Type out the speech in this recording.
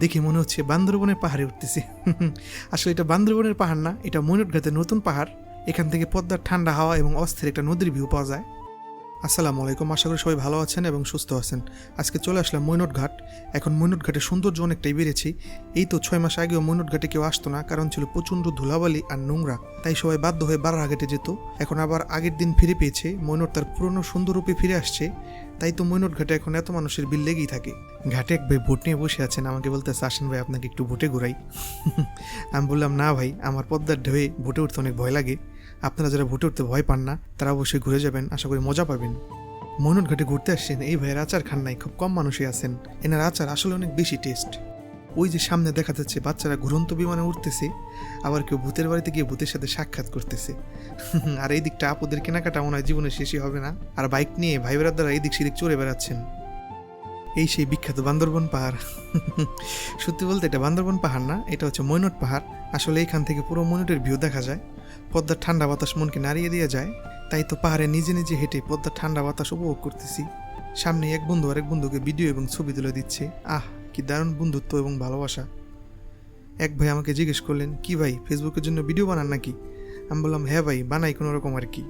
দেখে মনে হচ্ছে বান্দরবনের পাহাড়ে উঠতেছি। আসলে এটা বান্দরবনের পাহাড় না, এটা ময়ূরঘাটের নতুন পাহাড়। এখান থেকে পদ্মার ঠান্ডা হাওয়া এবং অস্থির একটা নদীর ভিউ পাওয়া যায়। আসসালামু আলাইকুম, আশা করি সবাই ভালো আছেন এবং সুস্থ আছেন। আজকে চলে আসলাম মৈনট ঘাট এখন মৈনট ঘাটের সৌন্দর্য অনেকটাই বেড়েছে। এই তো ছয় মাস আগেও মৈনট ঘাটে কেউ আসতো না, কারণ ছিল প্রচণ্ড ধুলাবালি আর নোংরা। তাই সবাই বাধ্য হয়ে বারাঘাটে যেত। এখন আবার আগের দিন ফিরে পেয়েছে। মৈনট তার পুরনো সুন্দর রূপে ফিরে আসছে। তাই তো মৈনট ঘাটে এখন এত মানুষের বিল লেগেই থাকে। ঘাটে এক ভাই ভোট নিয়ে বসে আছেন। আমাকে বলতেছে, আসেন ভাই, আপনাকে একটু ভোটে ঘুরাই। আমি বললাম, না ভাই, আমার পদ্মার ঢেউয়ে ভোটে উঠতে অনেক ভয় লাগে। আপনারা যারা ভোটে উঠতে ভয় পান না, তারা অবশ্যই ঘুরে যাবেন, আশা করি মজা পাবেন। মনুট ঘাটে ঘুরতে আসছেন, এই ভাইয়ের আচার খান নাই, খুব কম মানুষই আছেন। এনার আচার আসলে অনেক বেশি টেস্ট ওই যে সামনে দেখা যাচ্ছে, বাচ্চারা ঘুরন্ত বিমানে উঠতেছে, আবার কেউ ভূতের বাড়িতে গিয়ে ভূতের সাথে সাক্ষাৎ করতেছে। আর এই দিকটা আপুদের কেনাকাটা মনে হয় জীবনে শেষই হবে না। আর বাইক নিয়ে ভাই দ্বারা এই দিক সেদিক চড়ে বেড়াচ্ছেন। এই সেই বিখ্যাত বান্দরবন পাহাড়। সত্যি বলতে এটা বান্দরবন পাহাড় না, এটা হচ্ছে মৈনট পাহাড়। আসলে এখান থেকে পুরো মৈনটের ভিউ দেখা যায়। পদ্মার ঠান্ডা বাতাস মনকে নাড়িয়ে দিয়ে যায়, তাই তো পাহাড়ে নিজে নিজে হেঁটে পদ্মার ঠান্ডা বাতাস উপভোগ করতেছি। সামনে এক বন্ধু আরেক বন্ধুকে ভিডিও এবং ছবি তুলে দিচ্ছে। আহ, কি দারুণ বন্ধুত্ব এবং ভালোবাসা। এক ভাই আমাকে জিজ্ঞেস করলেন, কি ভাই ফেসবুকের জন্য ভিডিও বানান নাকি? আমি বললাম হ্যাঁ ভাই, বানাই কোনো রকম আর কি।